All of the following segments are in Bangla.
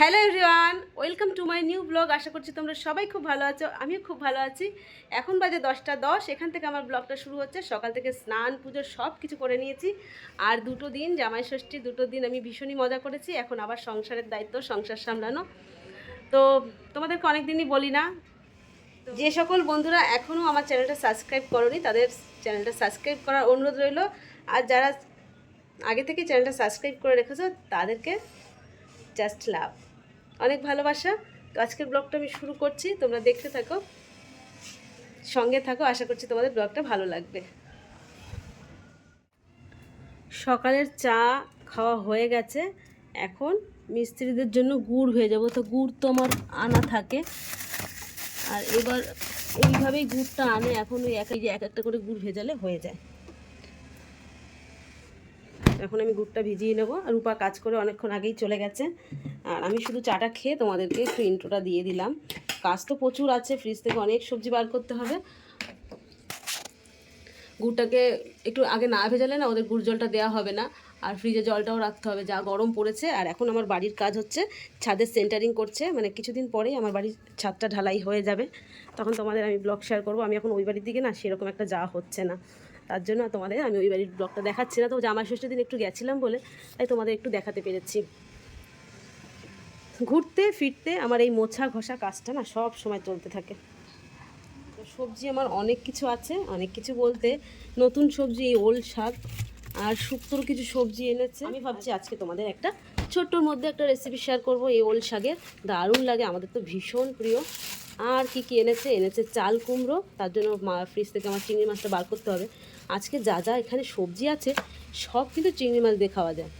Hello everyone welcome to my new blog আশা করছি তোমরা সবাই খুব ভালো আছো, আমিও খুব ভালো আছি। এখন বাজে দশটা দশ, এখান থেকে আমার ব্লগটা শুরু হচ্ছে। সকাল থেকে স্নান, পুজো সব কিছু করে নিয়েছি। আর দুটো দিন, জামাই ষষ্ঠী, দুটো দিন আমি ভীষণই মজা করেছি। এখন আবার সংসারের দায়িত্ব, সংসার সামলানো। তো তোমাদেরকে অনেক দিনই বলি না, যে সকল বন্ধুরা এখনও আমার চ্যানেলটা সাবস্ক্রাইব করনি, তাদের চ্যানেলটা সাবস্ক্রাইব করার অনুরোধ রইল। আর যারা আগে থেকে চ্যানেলটা সাবস্ক্রাইব করে রেখেছো, তাদেরকে জাস্ট লাভ অনেক ভালোবাসা। তো আজকের ব্লগটা আমি শুরু করছি। তোমরা দেখতে থাকো, সঙ্গে থাকো। আশা করছি তোমাদের ব্লগটা ভালো লাগবে। সকালের চা খাওয়া হয়ে গেছে। এখন মিস্ত্রিদের জন্য গুড় হয়ে যাব। তো গুড় তো আমার আনা থাকে। আর এবার এইভাবেই গুড়টা আনে। এখন ওই এক একটা করে গুড় ভেজালে হয়ে যায়। এখন আমি গুড়টা ভিজিয়ে নেব আর রূপা কাজ করে অনেকক্ষণ আগেই চলে গেছে। আর আমি শুধু চাটা খেয়ে তোমাদেরকে একটু ইন্ট্রোটা দিয়ে দিলাম। কাজ তো প্রচুর আছে ফ্রিজ থেকে অনেক সবজি বার করতে হবে। গুড়টাকে একটু আগে না ভেজালে না ওদের গুড় জলটা দেওয়া হবে না। আর ফ্রিজে জলটাও রাখতে হবে, যা গরম পড়েছে। আর এখন আমার বাড়ির কাজ হচ্ছে ছাদের সেন্টারিং করছে। মানে কিছুদিন পরেই আমার বাড়ির ছাদটা ঢালাই হয়ে যাবে। তখন তোমাদের আমি ব্লগ শেয়ার করব। আমি এখন ওই বাড়ির দিকে না সেরকম একটা যাওয়া হচ্ছে না। তার জন্য তোমাদের, আমি ওই বাড়ির ব্লগটা দেখাচ্ছি না। তো জামাই ষষ্ঠীর দিন একটু গেছিলাম বলে, তাই তোমাদের একটু দেখাতে পেরেছি। ঘুরতে, ফিরতে আমার এই মোছা ঘষা কাজটা না সব সময় চলতে থাকে। সবজি আমার অনেক কিছু আছে, অনেক কিছু বলতে। নতুন সবজি, এই ওল শাক আর শুক্তোর কিছু সবজি এনেছে। আমি ভাবছি আজকে তোমাদের একটা ছোট্টর মধ্যে একটা রেসিপি শেয়ার করব। এই ওল শাকের দারুণ লাগে, আমাদের তো ভীষণ প্রিয়। আর কি কি এনেছে? এনেছে চাল কুমড়ো, তার জন্য ফ্রিজ থেকে আমার চিংড়ি মাছটা বার করতে হবে। আজকে যা যা এখানে সবজি আছে, সব কিন্তু চিংড়ি মাছ দিয়ে খাওয়া যায়।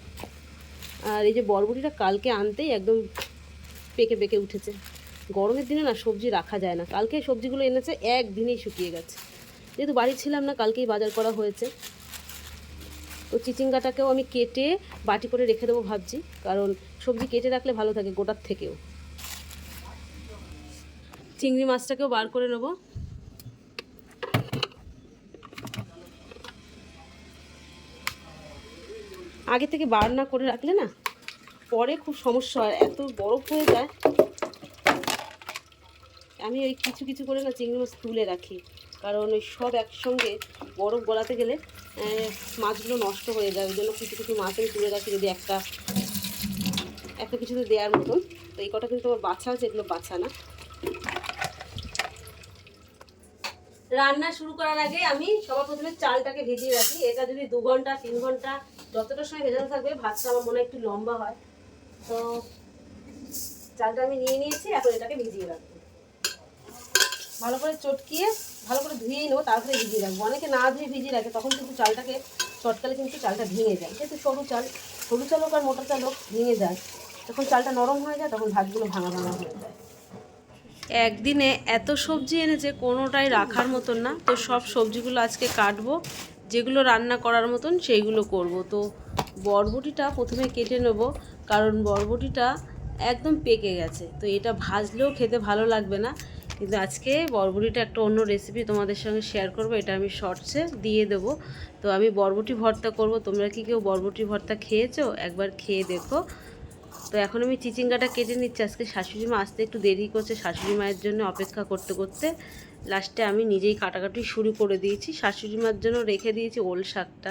আর এই যে বরবটিটা কালকে আনতেই একদম পেকে পেকে উঠেছে। গরমের দিনে না সবজি রাখা যায় না। কালকে সবজিগুলো এনেছে, একদিনেই শুকিয়ে গেছে। যেহেতু বাড়ি ছিলাম না, কালকেই বাজার করা হয়েছে। তো চিচিঙ্গাটাকেও আমি কেটে বাটি করে রেখে দেবো ভাবছি, কারণ সবজি কেটে রাখলে ভালো থাকে গোটার থেকেও। চিংড়ি মাছটাকেও বার করে নেব। আগে থেকে বার না করে রাখলে না পরে খুব সমস্যা হয়। এত বরফ হয়ে যায়। আমি ওই কিছু কিছু করে না চিংড়ি মাছ তুলে রাখি। কারণ ওই সব একসঙ্গে বরফ গলাতে গেলে মাছগুলো নষ্ট হয়ে যায়। ওই জন্য কিছু কিছু মাছ আমি তুলে রাখি যদি একটা একটা কিছুতে দেওয়ার মতন। তো এই কটা কিন্তু আমার বাছা আছে, এগুলো বাছা না। রান্না শুরু করার আগে আমি সবার প্রথমে চালটাকে ভিজিয়ে রাখি। এটা যদি দু ঘণ্টা, তিন ঘণ্টা যতটা সময় ভেজানো থাকবে, ভাতটা আমার মনে একটু লম্বা হয়। তো চালটা আমি নিয়ে নিয়েছি, এখন এটাকে ভিজিয়ে রাখব। ভালো করে চটকিয়ে, ভালো করে ধুয়ে নেব, তারপরে ভিজিয়ে রাখব। অনেকে না ধুয়ে ভিজিয়ে রাখে, তখন কিন্তু চালটাকে, চটকালে কিন্তু চালটা ভেঙে যায়। যেহেতু সরু চাল সরু চাল হোক আর মোটা চাল হোক, ভেঙে যায়। যখন চালটা নরম হয়ে যায়, তখন ভাতগুলো ভাঙা ভাঙা হয়ে যায়। একদিনে এত সবজি এনেছে, কোনোটাই রাখার মতন না। তো সব সবজিগুলো আজকে কাটবো। যেগুলো রান্না করার মতন সেইগুলো করব। তো বরবটিটা প্রথমে কেটে নেব, কারণ বরবটিটা একদম পেকে গেছে। তো এটা ভাজলেও খেতে ভালো লাগবে না, কিন্তু আজকে বরবটিটা একটা অন্য রেসিপি তোমাদের সঙ্গে শেয়ার করব, এটা আমি শর্টসে দিয়ে দেব। তো আমি বরবটি ভর্তা করব, তোমরা কি কেউ বরবটি ভর্তা খেয়েছো? একবার খেয়ে দেখো। তো এখন আমি চিচিঙ্গাটা কেটে নিচ্ছি, আজকে শাশুড়ি মা আসতে একটু দেরি করছে, শাশুড়ি মায়ের জন্য অপেক্ষা করতে করতে। লাস্টে আমি নিজেই কাটাকাটি শুরু করে দিয়েছি। শাশুড়ি মার জন্য রেখে দিয়েছি ওল শাকটা।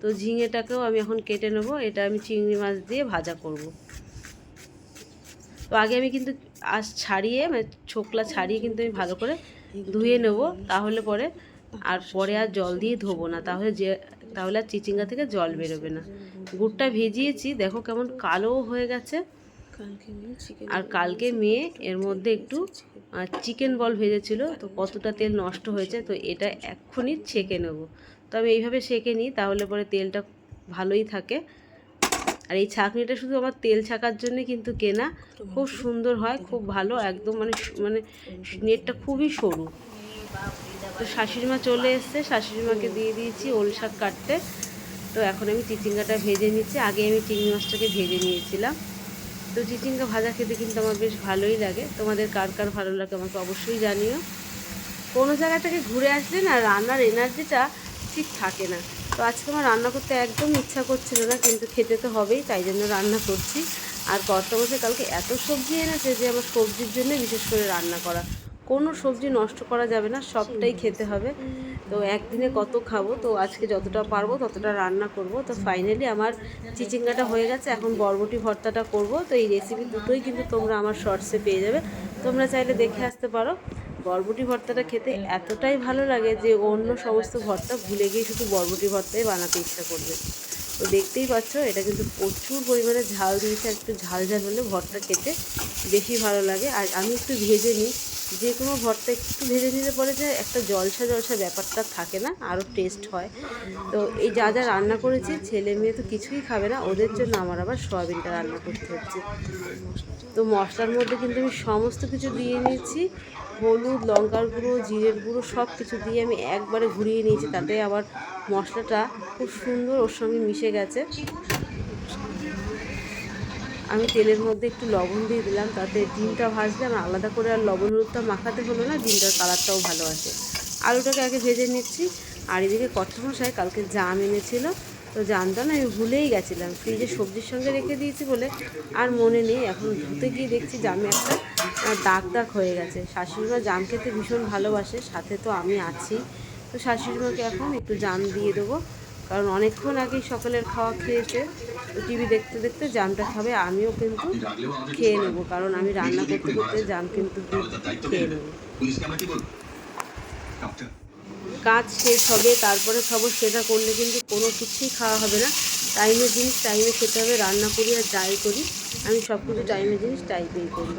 তো ঝিঙেটাকেও আমি এখন কেটে নেব। এটা আমি চিংড়ি মাছ দিয়ে ভাজা করব। তো আগে আমি কিন্তু আজ ছাড়িয়ে মানে ছোকলা ছাড়িয়ে কিন্তু আমি ভালো করে ধুয়ে নেব। তাহলে পরে আর পরে আর জল দিয়ে ধোবো না। তাহলে যে তাহলে আর চিচিঙ্গা থেকে জল বেরোবে না। গুড়টা ভিজিয়েছি। দেখো কেমন কালো হয়ে গেছে। আর কালকে মেয়ে এর মধ্যে একটু চিকেন বল ভেজেছিল, তো কতটা তেল নষ্ট হয়েছে, তো এটা এক্ষুনি ছেঁকে নেব। তো আমি এইভাবে সেঁকে নিই, তাহলে পরে তেলটা ভালোই থাকে। আর এই ছাঁকনিটা শুধু আমার তেল ছাকার জন্য কিন্তু কেনা, খুব সুন্দর হয়, খুব ভালো, একদম মানে মানে নেটটা খুবই সরু। তো শাশুড়ি মা চলে এসছে শাশুড়ি মাকে দিয়ে দিয়েছি ওল শাক কাটতে। তো এখন আমি চিচিঙ্গাটা ভেজে নিচ্ছি, আগে আমি চিংড়ি মাছটাকে ভেজে নিয়েছিলাম। তো চিচিঙ্গা ভাজা খেতে কিন্তু আমার বেশ ভালোই লাগে। তোমাদের কার কার ভালো লাগে আমাকে অবশ্যই জানিও। কোনো জায়গা থেকে ঘুরে আসলে না রান্নার এনার্জিটা ঠিক থাকে না। তো আজকে আমার রান্না করতে একদম ইচ্ছা করছিল না, কিন্তু খেতে তো হবেই, তাই জন্য রান্না করছি। আর কর্তামশাই কালকে এত সবজি এনেছে যে আমার সবজির জন্য বিশেষ করে রান্না করা। কোনো সবজি নষ্ট করা যাবে না সবটাই খেতে হবে। তো একদিনে কত খাব? তো আজকে যতটা পারব ততটা রান্না করব। তো ফাইনালি আমার চিচিঙ্গাটা হয়ে গেছে এখন বরবটি ভর্তাটা করব। তো এই রেসিপি দুটোই কিন্তু তোমরা আমার শর্টসে পেয়ে যাবে। তোমরা চাইলে দেখে আসতে পারো। বরবটি ভর্তাটা খেতে এতটাই ভালো লাগে যে অন্য সমস্ত ভর্তা ভুলে গিয়ে শুধু বরবটি ভর্তাই বানাতে ইচ্ছা করবে। তো দেখতেই পাচ্ছ এটা কিন্তু প্রচুর পরিমাণে ঝাল দিয়েছে। একটু ঝাল ঝাল হলে ভর্তা খেতে বেশি ভালো লাগে। আর আমি একটু ভেজে নিই। যে কোনো ভর্তা একটু ভেজে নিলে পরে যে একটা জলসা জলসা ব্যাপারটা থাকে না, আরও টেস্ট হয়। তো এই যা যা রান্না করেছি, ছেলে মেয়ে তো কিছুই খাবে না, ওদের জন্য আমার আবার সয়াবিনটা রান্না করতে হচ্ছে। তো মশলার মধ্যে কিন্তু আমি সমস্ত কিছু দিয়ে নিয়েছি, হলুদ, লঙ্কার গুঁড়ো, জিরের গুঁড়ো সব কিছু দিয়ে আমি একবারে ঘুরিয়ে নিয়েছি, তাতে আবার মশলাটা খুব সুন্দর ওর সঙ্গে মিশে গেছে। আমি তেলের মধ্যে একটু লবণ দিয়ে দিলাম, তাতে ডিমটা ভাজলে আমার আলাদা করে আর লবণ হলুদটা মাখাতে হলো না, ডিমটার কালারটাও ভালো আসে আলুটাকে আগে ভেজে নিচ্ছি, আর এদিকে কর্তামশাই কালকে জাম এনেছিল, তো জামটা না আমি ভুলেই গেছিলাম। ফ্রিজে সবজির সঙ্গে রেখে দিয়েছি বলে আর মনে নেই, এখন ধুতে গিয়ে দেখছি জামে একটা দাগ দাগ হয়ে গেছে। শাশুড়িমা জাম খেতে ভীষণ ভালোবাসে, সাথে তো আমি আছি। তো শাশুড়িমাকে এখন একটু জাম দিয়ে দেবো। কারণ অনেকক্ষণ আগেই সকালের খাওয়া খেয়েছে। টিভি দেখতে দেখতে জামটা খাবে, আমিও কিন্তু খেয়ে নেব, কারণ আমি রান্না করতে করতে জাম কিন্তু খেয়ে নেব। কাজ শেষ হবে, তারপরে খাব সেটা করলে কিন্তু কোনো কিছুই খাওয়া হবে না। টাইমে জিনিস, টাইমে খেতে হবে, রান্না করি আর যাই করি। আমি সব কিছু টাইমের জিনিস, টাইমেই করি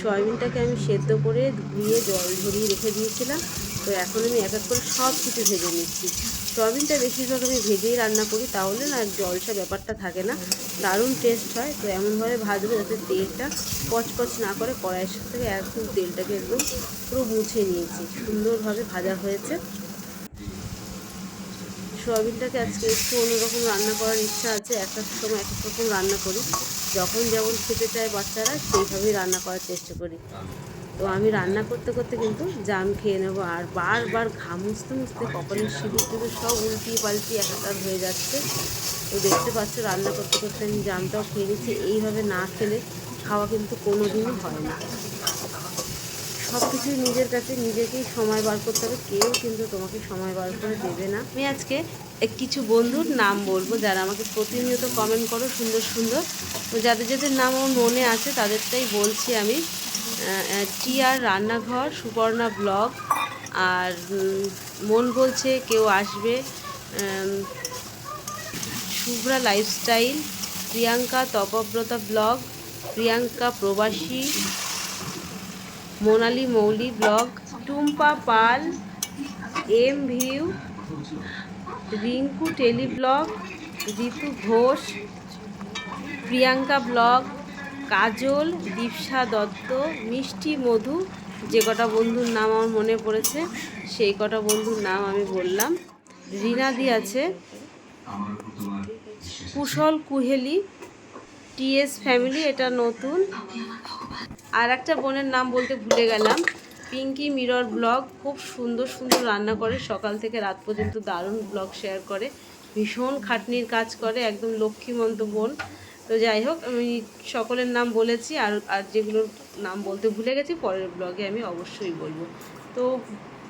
সয়াবিনটাকে আমি সেদ্ধ করে ধুয়ে জল ঝরিয়ে রেখে দিয়েছিলাম। তো এখন আমি এক এক করে সব কিছু ভেজে নিচ্ছি। সয়াবিনটা বেশিরভাগ আমি ভেজেই রান্না করি, তাহলে না জলসা ব্যাপারটা থাকে না। দারুণ টেস্ট হয়, তো এমনভাবে ভাজবো যাতে তেলটা পচপচ না করে কড়াইয়ের সাথে একদম তেলটাকে একদম পুরো মুছে নিয়েছি। সুন্দরভাবে ভাজা হয়েছে। সয়াবিনটাকে আজকে একটু অন্যরকম রান্না করার ইচ্ছা আছে এক এক সময় এক এক রকম রান্না করি। যখন যেমন খেতে চায় বাচ্চারা, সেইভাবেই রান্না করার চেষ্টা করি। তো আমি রান্না করতে করতে কিন্তু জাম খেয়ে নেব। আর বারবার ঘাম মুছতে মুছতে কপালের সিঁদুর টিঁদুর সব উল্টিয়ে পাল্টিয়ে একাকার হয়ে যাচ্ছে। তো দেখতে পাচ্ছ, রান্না করতে করতে আমি জামটাও খেয়ে নিচ্ছি। এইভাবে না খেলে খাওয়া কিন্তু কোনো দিনও হয় না। সব কিছুই নিজের কাছে, নিজেকেই সময় বার করতে হবে। কেউ কিন্তু তোমাকে সময় বার করে দেবে না। আমি আজকে কিছু বন্ধুর নাম বলব, যারা আমাকে প্রতিনিয়ত কমেন্ট করো সুন্দর সুন্দর। তো যাদের যাদের নাম আমার মনে আছে, তাদেরটাই বলছি আমি। টিআর রান্নাঘর সুপর্ণা ব্লগ। আর মন বলছে কেউ আসবে। Shubhra lifestyle, Priyanka Tapabrata blog, Priyanka Probashi, Monali Mouli blog, Tumpa Pal, M view, Rinku tele blog Ritu Ghosh, Priyanka blog Kajal, Dipsa Dutta, Mishti Modhu, যে কটা বন্ধুর নাম আমার মনে পড়েছে, সেই কটা বন্ধুর নাম আমি বললাম। রিনাদি আছে, কুশল কুহেলি, টিএস ফ্যামিলি, এটা নতুন। আর একটা বোনের নাম বলতে ভুলে গেলাম, পিঙ্কি মিরর ব্লগ, খুব সুন্দর সুন্দর রান্না করে, সকাল থেকে রাত পর্যন্ত দারুণ ব্লগ শেয়ার করে, ভীষণ খাটনির কাজ করে, একদম লক্ষ্মীমন্ত বোন। তো যাই হোক, আমি সকলের নাম বলেছি আর আর যেগুলোর নাম বলতে ভুলে গেছি, পরের ব্লগে আমি অবশ্যই বলব। তো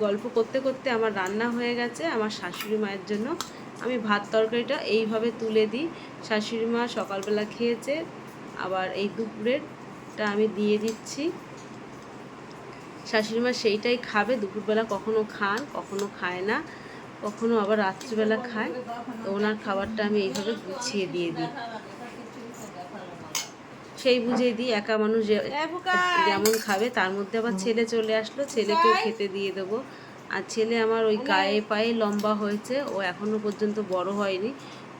গল্প করতে করতে আমার রান্না হয়ে গেছে, আমার শাশুড়ি মায়ের জন্য। আমি ভাত তরকারিটা এইভাবে তুলে দিই। শাশুড়ি মা সকালবেলা খেয়েছে, আবার এই দুপুরেরটা আমি দিয়ে দিচ্ছি। শাশুড়ি মা সেইটাই খাবে, দুপুরবেলা কখনো খান, কখনো খায় না, কখনো আবার রাত্রিবেলা খায়। তো ওনার খাবারটা আমি এইভাবে গুছিয়ে দিয়ে দিই। সেই বুঝে দিই একা মানুষ যেমন খাবে তার মধ্যে আবার ছেলে চলে আসলো ছেলেকেও খেতে দিয়ে দেবো। আর ছেলে আমার ওই গায়ে পায়ে লম্বা হয়েছে ও এখনও পর্যন্ত বড় হয়নি।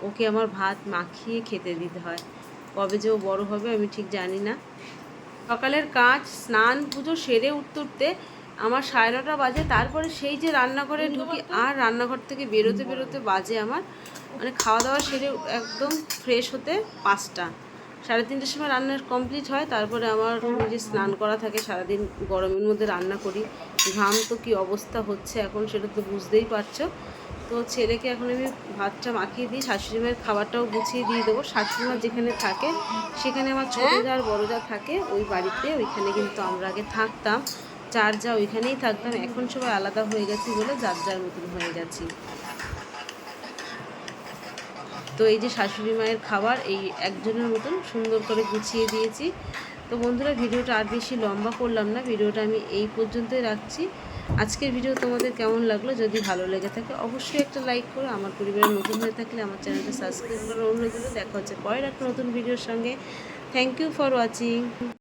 ওকে আমার ভাত মাখিয়ে খেতে দিতে হয়। কবে যে ও বড় হবে আমি ঠিক জানি না। সকালের কাজ স্নান পুজো সেরে উঠতে উঠতে আমার সাড়ে নটা বাজে। তারপরে সেই যে রান্নাঘরে ঢুকি আর রান্নাঘর থেকে বেরোতে বেরোতে বাজে আমার। মানে খাওয়া দাওয়া সেরে একদম ফ্রেশ হতে পাঁচটা। সাড়ে তিনটের সময় রান্না কমপ্লিট হয় তারপরে আমার নিজে স্নান করা থাকে সারাদিন গরমের মধ্যে রান্না করি। ঘাম তো কি অবস্থা হচ্ছে এখন সেটা তো বুঝতেই পারছ। তো ছেলেকে এখন আমি ভাতটা মাখিয়ে দিই শাশুড়ি মায়ের খাবারটাও গুছিয়ে দিয়ে দেবো। শাশুড়ি মা যেখানে থাকে সেখানে আমার ছোটো যা আর বড়ো যা থাকে ওই বাড়িতে ওইখানে কিন্তু আমরা আগে থাকতাম। চার যা ওইখানেই থাকতাম। এখন সবাই আলাদা হয়ে গেছি বলে যার যার মতন হয়ে গেছি। তো এই যে শাশুড়ি মায়ের খাবার, এই একজনের মতন সুন্দর করে গুছিয়ে দিয়েছি। তো বন্ধুরা, ভিডিওটা আর বেশি লম্বা করলাম না, ভিডিওটা আমি এই পর্যন্তই রাখছি। আজকের ভিডিও তোমাদের কেমন লাগল, যদি ভালো লেগে থাকে অবশ্যই একটা লাইক করো। আমার পরিবারের নতুন হয়ে থাকলে আমার চ্যানেলটা সাবস্ক্রাইব করার অনুরোধ। দেখা হচ্ছে পরের একটা নতুন ভিডিওর সঙ্গে। Thank you for watching